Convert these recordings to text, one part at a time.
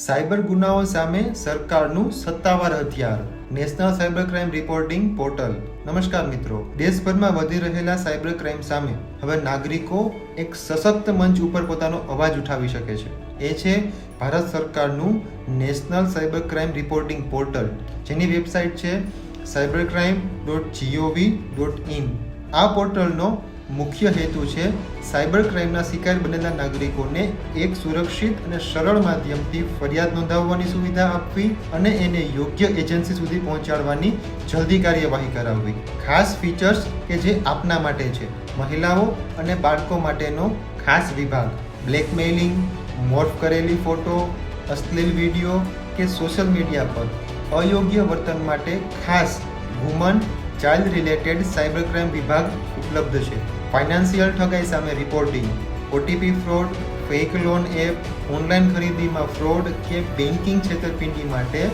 Cyber ગુનાઓ સામે સરકારનું સત્તાવાર હથિયાર. National cyber crime reporting portal. નમસ્કાર મિત્રો, દેશભરમાં વધી રહેલા સાયબર ક્રાઇમ સામે હવે નાગરિકો એક સશક્ત મંચ ઉપર પોતાનો અવાજ ઉઠાવી શકે છે. એ છે ભારત સરકારનું national cyber crime reporting portal, જેની વેબસાઇટ છે cyber crime dot gov dot in. આ પોર્ટલનો મુખ્ય હેતુ છે સાયબર ક્રાઇમના શિકાર બનેલા નાગરિકોને એક સુરક્ષિત અને સરળ માધ્યમથી ફરિયાદ નોંધાવવાની સુવિધા આપવી અને એને યોગ્ય એજન્સી સુધી પહોંચાડવાની જલ્દી કાર્યવાહી કરાવવી. ખાસ ફીચર્સ કે જે આપના માટે છે. મહિલાઓ અને બાળકો માટેનો ખાસ વિભાગ. બ્લેકમેઇલિંગ, મોર્ફ કરેલી ફોટો, અશ્લીલ વીડિયો કે સોશિયલ મીડિયા પર. અયોગ્ય વર્તન માટે ખાસ woman child related cyber crime વિભાગ ઉપલબ્ધ છે. ફાઇનાન્શિયલ ઠગાઈ સામે reporting OTP fraud fake loan app online ખરીદીમાં ફ્રોડ કે બેન્કિંગ છેતરપિંડી માટે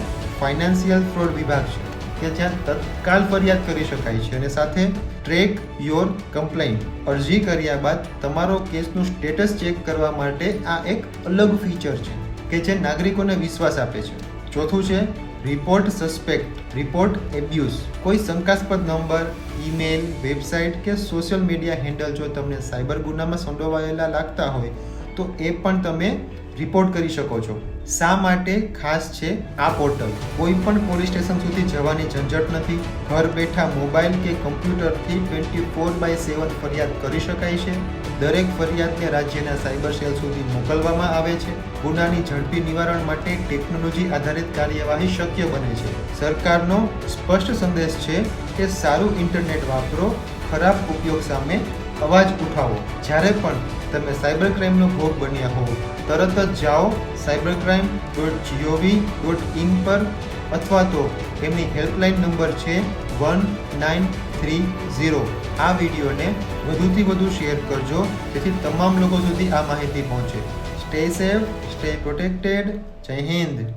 ફાઇનાન્શિયલ ફ્રોડ વિભાગ છે. કે જ્યાં તત્કાલ ફરિયાદ કરી શકાય છે અને સાથે ટ્રેક યોર કમ્પ્લેઇન્ટ અરજી કર્યા બાદ તમારો કેસનું સ્ટેટસ ચેક કરવા માટે આ એક અલગ ફીચર છે કે જે નાગરિકોને વિશ્વાસ આપે છે. ચોથું છે રિપોર્ટ સસ્પેક્ટ રિપોર્ટ એબ્યુઝ કોઈ શંકાસ્પદ નંબર ઈમેલ વેબસાઇટ કે સોશિયલ મીડિયા હેન્ડલ જો તમને સાયબર ગુનામાં સંડોવાયેલા લાગતા હોય, તો એ પણ તમે રિપોર્ટ કરી શકો છો. શા માટે ખાસ છે આ પોર્ટલ કોઈ પણ પોલીસ સ્ટેશન સુધી જવાની ઝંઝટ નથી. ઘર બેઠા મોબાઈલ કે કમ્પ્યુટરથી ટ્વેન્ટી ફોર બાય સેવન ફરિયાદ કરી શકાય છે. દરેક ફરિયાદને રાજ્યના સાયબર સેલ સુધી મોકલવામાં આવે છે. ગુનાની ઝડપી નિવારણ માટે ટેકનોલોજી આધારિત કાર્યવાહી શક્ય બને છે. સરકારનો સ્પષ્ટ સંદેશ છે કે સારું ઇન્ટરનેટ વાપરો, ખરાબ ઉપયોગ સામે અવાજ ઉઠાવો. જ્યારે પણ તમે સાયબર ક્રાઇમનો ભોગ બન્યા હો તરત જ જાઓ cyber crime dot gov dot in પર અથવા તો એમની હેલ્પલાઇન નંબર છે વન નાઇન થ્રી ઝીરો. આ વિડીયોને વધુથી વધુ શેર કરજો, જેથી તમામ લોકો સુધી આ માહિતી પહોંચે. Stay safe, stay protected. Jai Hind.